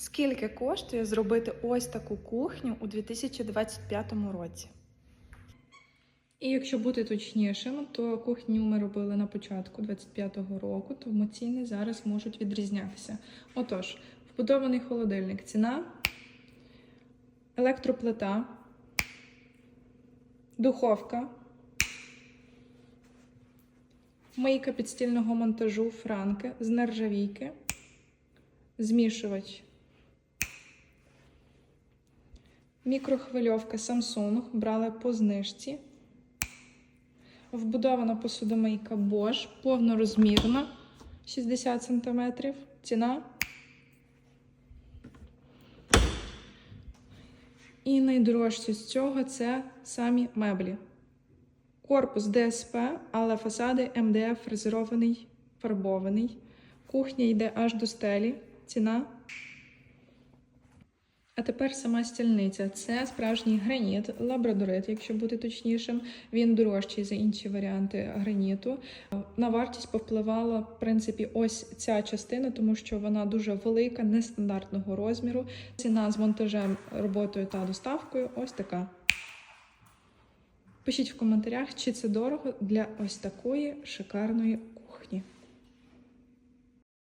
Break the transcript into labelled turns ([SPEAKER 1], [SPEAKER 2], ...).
[SPEAKER 1] Скільки коштує зробити ось таку кухню у 2025 році? І якщо бути точнішим, то кухню ми робили на початку 25-го року, тому ціни зараз можуть відрізнятися. Отож, вбудований холодильник, ціна, електроплита, духовка, мийка підстільного монтажу франки з нержавійки, змішувач. Мікрохвильовка Samsung брали по знижці. Вбудована посудомийка Bosch, повнорозмірна, 60 см. Ціна. І найдорожче з цього це самі меблі. Корпус ДСП, але фасади МДФ фрезерований, фарбований. Кухня йде аж до стелі. Ціна. А тепер сама стільниця. Це справжній граніт, лабрадорит, якщо бути точнішим. Він дорожчий за інші варіанти граніту. На вартість повпливала, в принципі, ось ця частина, тому що вона дуже велика, нестандартного розміру. Ціна з монтажем, роботою та доставкою ось така. Пишіть в коментарях, чи це дорого для ось такої шикарної